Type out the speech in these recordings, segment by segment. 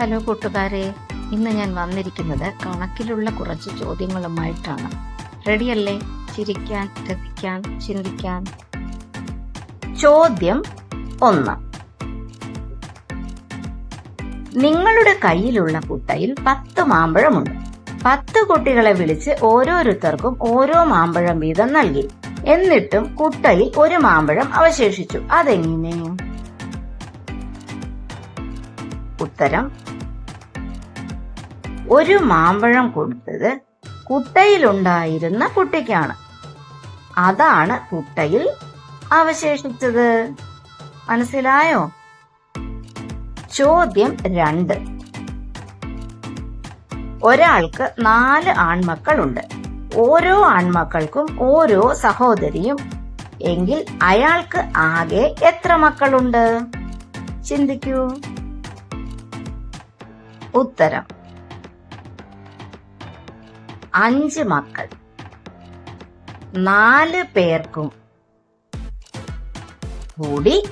Hello കൂട്ടുകാരെ ഇന്ന് ഞാൻ വന്നിരിക്കുന്നത് കണക്കിലുള്ള കുറച്ച് ചോദ്യങ്ങളുമായിട്ടാണ്. റെഡിയല്ലേ? ചിരിക്കാൻ രസിക്കാൻ ചിന്തിക്കാൻ. ചോദ്യം ഒന്ന്. നിങ്ങളുടെ കയ്യിലുള്ള കുട്ടയിൽ പത്ത് മാമ്പഴമുണ്ട്. പത്ത് കുട്ടികളെ വിളിച്ച് ഓരോരുത്തർക്കും ഓരോ മാമ്പഴം വീതം നൽകി. എന്നിട്ടും കുട്ടയിൽ ഒരു മാമ്പഴം അവശേഷിച്ചു. അതെങ്ങനെ ഉത്തരം ഒരു മാമ്പഴം കൊടുത്തത് കുട്ടയിലുണ്ടായിരുന്ന കുട്ടിക്കാണ്. അതാണ് കുട്ടയിൽ അവശേഷിച്ചത്. മനസ്സിലായോ? ചോദ്യം രണ്ട്. ഒരാൾക്ക് നാല് ആൺമക്കളുണ്ട്. ഓരോ ആൺമക്കൾക്കും ഓരോ സഹോദരിയും. എങ്കിൽ അയാൾക്ക് ആകെ എത്ര മക്കളുണ്ട്? ചിന്തിക്കൂ. ഉത്തരം. അഞ്ച് മക്കൾ. നാല് പേർക്കും കൂടി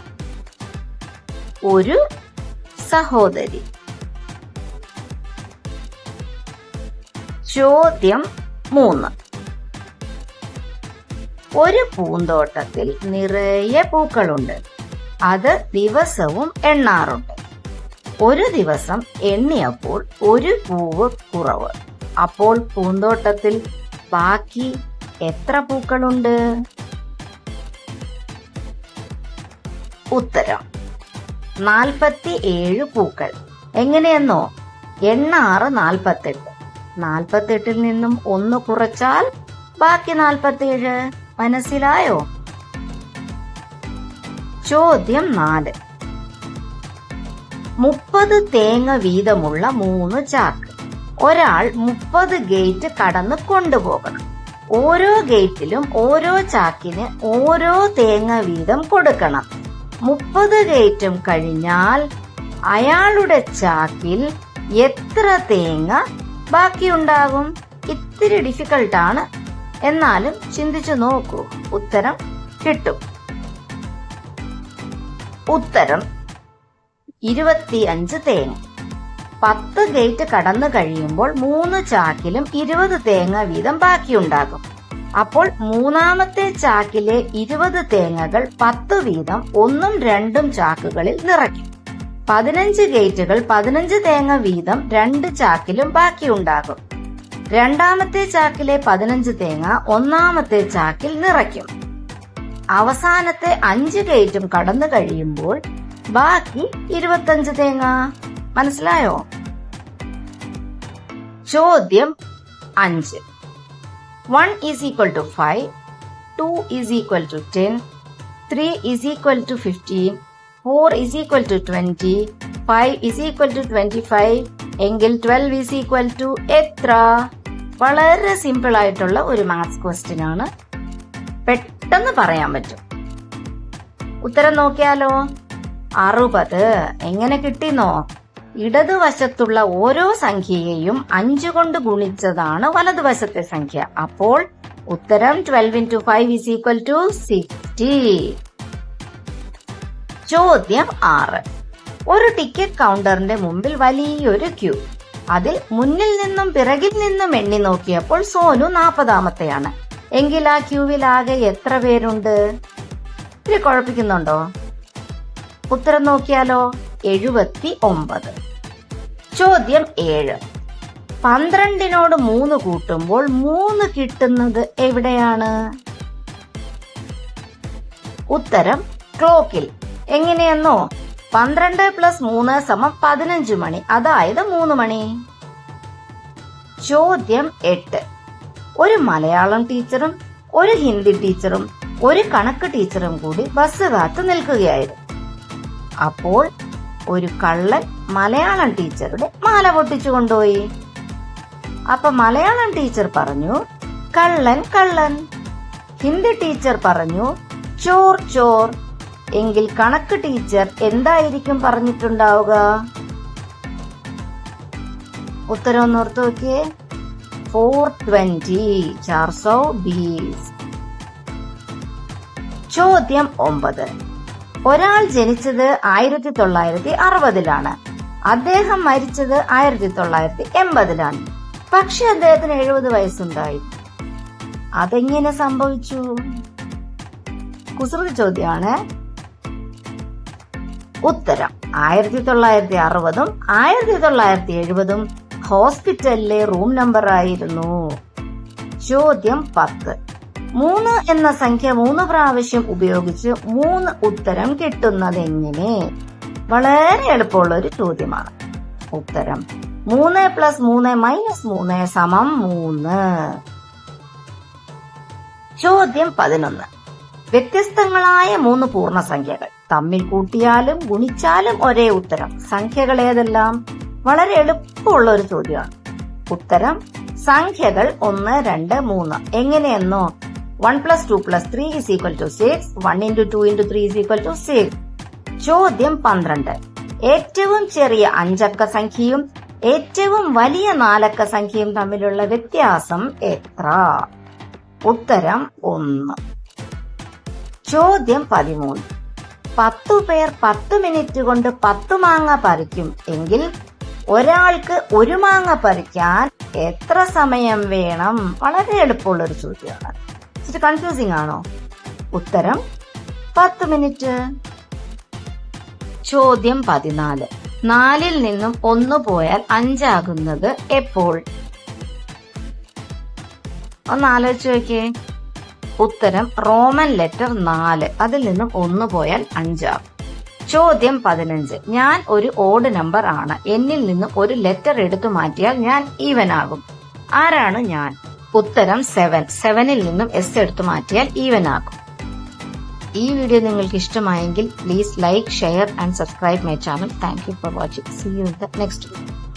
ഒരു സഹോദരി. ചോദ്യം മൂന്ന്. ഒരു പൂന്തോട്ടത്തിൽ നിറയെ പൂക്കളുണ്ട്. അത് ദിവസവും എണ്ണാറുണ്ട്. ഒരു ദിവസം എണ്ണിയപ്പോൾ ഒരു പൂവ് കുറവ്. അപ്പോൾ പൂന്തോട്ടത്തിൽ ബാക്കി എത്ര പൂക്കളുണ്ട്? ഉത്തരം നാൽപ്പത്തി ഏഴ് പൂക്കൾ. എങ്ങനെയെന്നോ എണ്ണാറ് നാൽപ്പത്തെട്ട്. നാൽപ്പത്തെട്ടിൽ നിന്നും ഒന്ന് കുറച്ചാൽ ബാക്കി നാൽപ്പത്തിയേഴ്. മനസ്സിലായോ? ചോദ്യം നാല്. മുപ്പത് തേങ്ങ വീതമുള്ള മൂന്ന് ചാക്ക്. ഒരാൾ മുപ്പത് ഗേറ്റ് കടന്ന് കൊണ്ടുപോകണം. ഓരോ ഗേറ്റിലും ഓരോ ചാക്കിന് ഓരോ തേങ്ങ വീതം കൊടുക്കണം. മുപ്പത് ഗേറ്റും കഴിഞ്ഞാൽ അയാളുടെ ചാക്കിൽ എത്ര തേങ്ങ ബാക്കിയുണ്ടാകും? ഇത്തിരി ഡിഫിക്കൾട്ടാണ് എന്നാലും ചിന്തിച്ചു നോക്കൂ. ഉത്തരം കിട്ടും. ഉത്തരം ഇരുപത്തിയഞ്ച് തേങ്ങ. പത്ത് ഗേറ്റ് കടന്നു കഴിയുമ്പോൾ മൂന്ന് ചാക്കിലും ഇരുപത് തേങ്ങ വീതം ബാക്കിയുണ്ടാകും. അപ്പോൾ മൂന്നാമത്തെ ചാക്കിലെ ഇരുപത് തേങ്ങകൾ പത്ത് വീതം ഒന്നും രണ്ടും ചാക്കുകളിൽ നിറയ്ക്കും. പതിനഞ്ച് ഗേറ്റുകൾ പതിനഞ്ച് തേങ്ങ വീതം രണ്ട് ചാക്കിലും ബാക്കിയുണ്ടാകും. രണ്ടാമത്തെ ചാക്കിലെ പതിനഞ്ച് തേങ്ങ ഒന്നാമത്തെ ചാക്കിൽ നിറയ്ക്കും. അവസാനത്തെ അഞ്ച് ഗേറ്റും കടന്നു കഴിയുമ്പോൾ ബാക്കി ഇരുപത്തഞ്ച് തേങ്ങ. മനസ്സിലായോ? ചോദ്യം അഞ്ച്. One is equal to five two is equal to ten three is equal to fifteen four is equal to twenty five is equal to twenty five എങ്കിൽ ട്വൽവ് ഈസ് ഈക്വൽ ടു എത്ര? വളരെ സിമ്പിൾ ആയിട്ടുള്ള ഒരു maths question ആണ്. പെട്ടെന്ന് പറയാൻ പറ്റും. ഉത്തരം നോക്കിയാലോ? അറുപത്. എങ്ങനെ കിട്ടിന്നോ? ഇടതുവശത്തുള്ള ഓരോ സംഖ്യയെയും അഞ്ചു കൊണ്ട് ഗുണിച്ചതാണ് വലതുവശത്തെ സംഖ്യ. അപ്പോൾ ഉത്തരം twelve into five is equal to sixty ചോദ്യം ആറ്. ഒരു ടിക്കറ്റ് കൗണ്ടറിന്റെ മുമ്പിൽ വലിയൊരു ക്യൂ അതിൽ മുന്നിൽ നിന്നും പിറകിൽ നിന്നും എണ്ണി നോക്കിയപ്പോൾ സോനു നാൽപ്പതാമത്തെയാണ് എങ്കിൽ ആ ക്യൂവിൽ ആകെ എത്ര പേരുണ്ട്? ഇത് കുഴപ്പിക്കുന്നുണ്ടോ? ഉത്തരം നോക്കിയാലോ? എഴുപത്തി ഒമ്പത്. ചോദ്യം ഏഴ്. പന്ത്രണ്ടിനോട് മൂന്ന് കൂട്ടുമ്പോൾ മൂന്ന് കിട്ടുന്നത് എവിടെയാണ്? ഉത്തരം ക്ലോക്കിൽ. എങ്ങനെയെന്നോ? പന്ത്രണ്ട് പ്ലസ് മൂന്ന് സമം പതിനഞ്ച് മണി അതായത് മൂന്ന് മണി. ചോദ്യം എട്ട്. ഒരു മലയാളം ടീച്ചറും ഒരു ഹിന്ദി ടീച്ചറും ഒരു കണക്ക് ടീച്ചറും കൂടി ബസ് കാത്തു നിൽക്കുകയായിരുന്നു. അപ്പോൾ ഒരു കള്ളൻ മലയാളം ടീച്ചറുടെ മാല പൊട്ടിച്ചു കൊണ്ടുപോയി. അപ്പൊ മലയാളം ടീച്ചർ പറഞ്ഞു കള്ളൻ കള്ളൻ. ഹിന്ദി ടീച്ചർ പറഞ്ഞു ചോർ ചോർ. എങ്കിൽ കണക്ക് ടീച്ചർ എന്തായിരിക്കും പറഞ്ഞിട്ടുണ്ടാവുക? ഉത്തരം ഒന്ന് ഓർത്ത് നോക്കിയേ. ഫോർ ട്വന്റി ചാർസോ ബീസ് ചോദ്യം ഒമ്പത്. ഒരാൾ ജനിച്ചത് ആയിരത്തി തൊള്ളായിരത്തി അറുപതിലാണ് അദ്ദേഹം മരിച്ചത് ആയിരത്തി തൊള്ളായിരത്തി എൺപതിലാണ് പക്ഷെ അദ്ദേഹത്തിന് എഴുപത് വയസ്സുണ്ടായി. അതെങ്ങനെ സംഭവിച്ചു? കുസൃതി ചോദ്യമാണ് ഉത്തരം ആയിരത്തി തൊള്ളായിരത്തി അറുപതും ആയിരത്തി തൊള്ളായിരത്തി എഴുപതും ഹോസ്പിറ്റലിലെ റൂം നമ്പർ ആയിരുന്നു ചോദ്യം പത്ത്. മൂന്ന് എന്ന സംഖ്യ മൂന്ന് പ്രാവശ്യം ഉപയോഗിച്ച് മൂന്ന് ഉത്തരം കിട്ടുന്നത് എങ്ങനെ വളരെ എളുപ്പമുള്ള ഒരു ചോദ്യമാണ്. ഉത്തരം മൂന്ന് പ്ലസ് മൂന്ന് മൈനസ് മൂന്ന് സമം മൂന്ന്. ചോദ്യം പതിനൊന്ന്. വ്യത്യസ്തങ്ങളായ മൂന്ന് പൂർണസംഖ്യകൾ. തമ്മിൽ കൂട്ടിയാലും ഗുണിച്ചാലും ഒരേ ഉത്തരം. സംഖ്യകൾ ഏതെല്ലാം? വളരെ എളുപ്പമുള്ള ഒരു ചോദ്യമാണ്. ഉത്തരം സംഖ്യകൾ ഒന്ന് രണ്ട് മൂന്ന്. എങ്ങനെയെന്നോ one plus two plus three is equal to six one into two into three is equal to six ചോദ്യം പന്ത്രണ്ട്. ഏറ്റവും ചെറിയ അഞ്ചക്ക സംഖ്യയും ഏറ്റവും വലിയ നാലക്ക സംഖ്യയും തമ്മിലുള്ള വ്യത്യാസം എത്ര? ഉത്തരം ഒന്ന്. ചോദ്യം പതിമൂന്ന്. പത്തു പേർ പത്ത് മിനിറ്റ് കൊണ്ട് പത്ത് മാങ്ങ പറിക്കും എങ്കിൽ ഒരാൾക്ക് ഒരു മാങ്ങ പറിക്കാൻ എത്ര സമയം വേണം? വളരെ എളുപ്പമുള്ള ഒരു ചോദ്യമാണ്. ഇച്ചിരി കൺഫ്യൂസിംഗ് ആണോ? ഉത്തരം പത്ത് മിനിറ്റ് ചോദ്യം പതിനാല്. നാലിൽ നിന്നും ഒന്ന് പോയാൽ അഞ്ചാകുന്നത് എപ്പോൾ? ഒന്ന് ആലോചിച്ച് നോക്കിയേ. ഉത്തരം റോമൻ ലെറ്റർ നാല്. അതിൽ നിന്നും ഒന്ന് പോയാൽ അഞ്ചാകും. ചോദ്യം പതിനഞ്ച്. ഞാൻ ഒരു ഓഡ് നമ്പർ ആണ്. എന്നിൽ നിന്നും ഒരു ലെറ്റർ എടുത്തു മാറ്റിയാൽ ഞാൻ ഈവൻ ആകും. ആരാണ് ഞാൻ? ഉത്തരം സെവൻ സെവനിൽ നിന്നും എസ് എടുത്തു മാറ്റിയാൽ ഈവൻ ആകും. ഈ വീഡിയോ നിങ്ങൾക്ക് ഇഷ്ടമായെങ്കിൽ please like share and subscribe my channel thank you for watching see you the next video